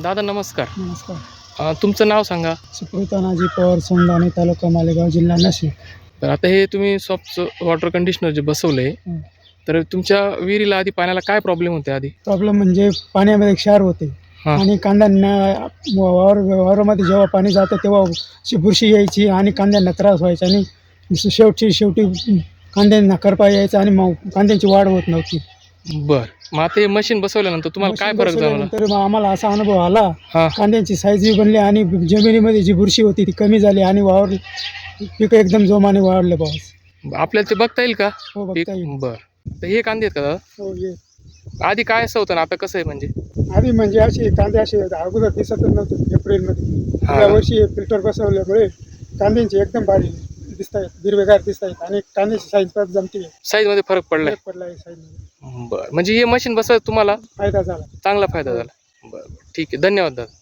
दादा नमस्कार. नमस्कार. अ, तुमचं नाव सांगा. सुकृता नाजी पवार सोंदाणे तालुका मालेगाव जिल्हा नाशिक. तर आता हे तुम्ही सॉफ्ट वॉटर कंडिशनर जे बसवले हं. तर तुमच्या विहिरीला आधी पाण्याला काय प्रॉब्लेम होते आधी? प्रॉब्लेम म्हणजे पाण्यामध्ये क्षार होते. हां. आणि कांद्यांना वावर वावरामध्ये जेव्हा पाणी जातं तेव्हा अशी बुरशी यायची आणि कांद्यांना त्रास व्हायचा. आणि शेवटी शेवटी कांद्यांना करपा यायचा आणि मग कांद्यांची वाढ होत नव्हती. बर. मग आता हे मशीन बसवल्यानंतर तुम्हाला काय फरक जाणवला? तर मग आम्हाला असा अनुभव आला. हां. कांद्यांची साईज बी बनली आणि जमिनीमध्ये जी बुरशी होती ती कमी झाली आणि वावर पीक एकदम जोमाने वाढलं पाऊस आपल्याला ते बघता येईल का? हो बघता येईल. बर. तर हे कांदे आहेत का दादा? हो ये आधी काय असं होतं ना आता कसं आहे म्हणजे? आधी म्हणजे असे कांदे असे अगोदर दिसतच नव्हते एप्रिलमध्ये. हा. या वर्षी फिल्टर बसवल्यामुळे कांद्यांचे एकदम भारी. दिसत आहेत हिरवेगार दिसत आहेत आणि कांद्याची साईज पण जमते साईजमध्ये फरक पडलाय? फरक पडला आहे साईजमध्ये बर. म्हणजे हे मशीन बसवायचं तुम्हाला? फायदा झाला. चांगला फायदा झाला. बरं बरं. ठीक आहे. धन्यवाद दादा.